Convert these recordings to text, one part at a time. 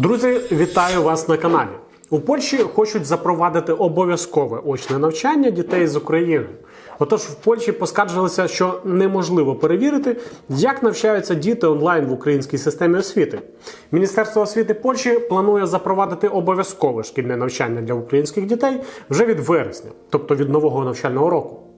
Друзі, вітаю вас на каналі. У Польщі хочуть запровадити обов'язкове очне навчання дітей з України. Отож, в Польщі поскаржилися, що неможливо перевірити, як навчаються діти онлайн в українській системі освіти. Міністерство освіти Польщі планує запровадити обов'язкове шкільне навчання для українських дітей вже від вересня, тобто від нового навчального року.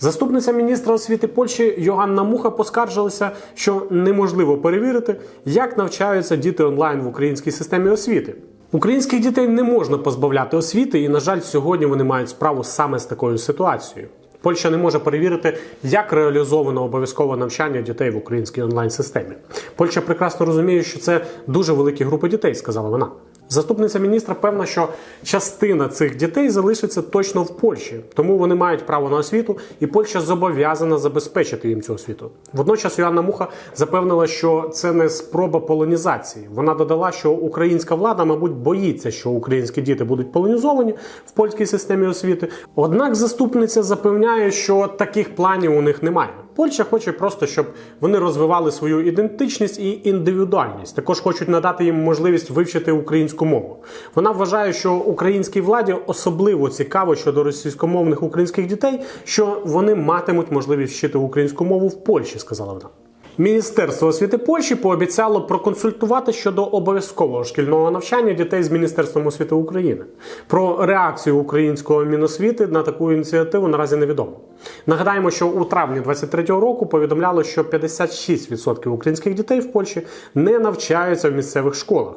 Заступниця міністра освіти Польщі Йоганна Муха поскаржилася, що неможливо перевірити, як навчаються діти онлайн в українській системі освіти. Українських дітей не можна позбавляти освіти, і, на жаль, сьогодні вони мають справу саме з такою ситуацією. Польща не може перевірити, як реалізовано обов'язкове навчання дітей в українській онлайн-системі. Польща прекрасно розуміє, що це дуже великі групи дітей, сказала вона. Заступниця міністра певна, що частина цих дітей залишиться точно в Польщі, тому вони мають право на освіту, і Польща зобов'язана забезпечити їм цю освіту. Водночас Йоанна Муха запевнила, що це не спроба полонізації. Вона додала, що українська влада, мабуть, боїться, що українські діти будуть полонізовані в польській системі освіти. Однак заступниця запевняє, що таких планів у них немає. Польща хоче просто, щоб вони розвивали свою ідентичність і індивідуальність. Також хочуть надати їм можливість вивчити українську мову. Вона вважає, що українській владі особливо цікаво щодо російськомовних українських дітей, що вони матимуть можливість вчити українську мову в Польщі, сказала вона. Міністерство освіти Польщі пообіцяло проконсультувати щодо обов'язкового шкільного навчання дітей з Міністерством освіти України. Про реакцію українського міносвіти на таку ініціативу наразі невідомо. Нагадаємо, що у травні 23-го року повідомляло, що 56% українських дітей в Польщі не навчаються в місцевих школах.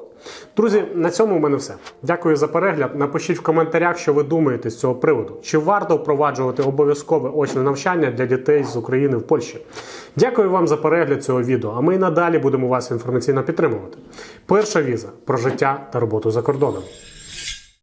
Друзі, на цьому в мене все. Дякую за перегляд. Напишіть в коментарях, що ви думаєте з цього приводу. Чи варто впроваджувати обов'язкове очне навчання для дітей з України в Польщі? Дякую вам за перегляд цього відео. А ми й надалі будемо вас інформаційно підтримувати. Перша віза про життя та роботу за кордоном.